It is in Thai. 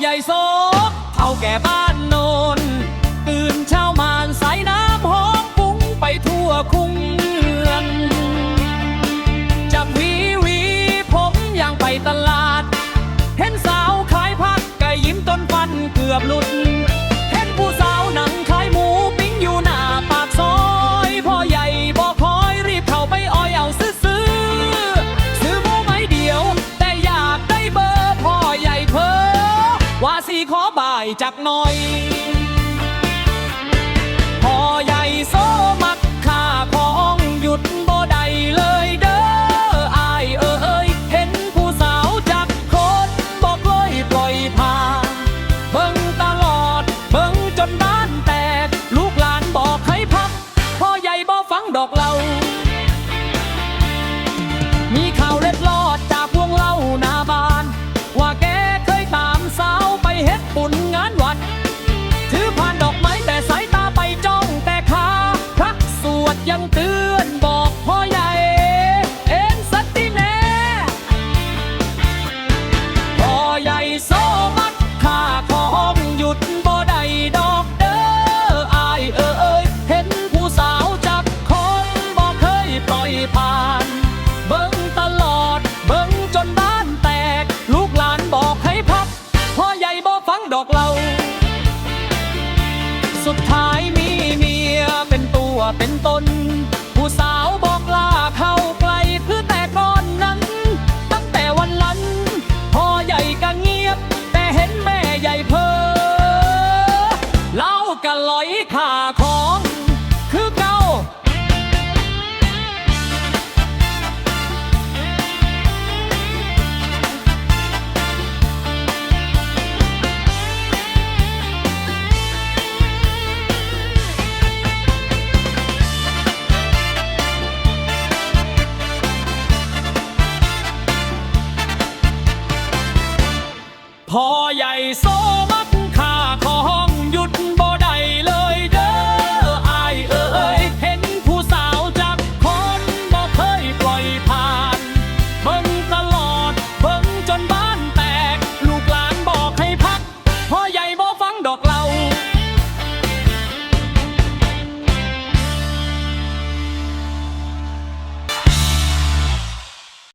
ใหญ่โซกเท่าแก่บ้านโนน ตื่นเช้ามานสายน้ำหอมฟุ้งไปทั่วคุ้งเมืองจับวีวีผมยังไปตลาด เห็นสาวขายผักก็ยิ้มต้นฟันเกือบหลุด สีขอบ่ายจักหน่อยพ่อใหญ่โซมักค่าของหยุดบ่ได้เลยเด้ออายเอ้ยเห็นผู้สาวจักคนบอกเลยปล่อยผ่านเบิ่งตลอดเบิ่งจนบ้านแตก ลูกหลานบอกให้พักพ่อใหญ่บ่ฟังดอกเรา ผ่าน เบิ้งตลอด เบิ้งจนบ้านแตก ลูกหลานบอกให้พับพ่อใหญ่บ่ฟังดอกเรา สุดท้ายมีเมียเป็นตัวเป็นตน ผู้สาวบอกลาเข้าไกลเพื่อแต่ก่อนนั้น ตั้งแต่วันลั้นพ่อใหญ่ก็เงียบ แต่เห็นแม่ใหญ่เพ้อเล่ากันลอยข่าของ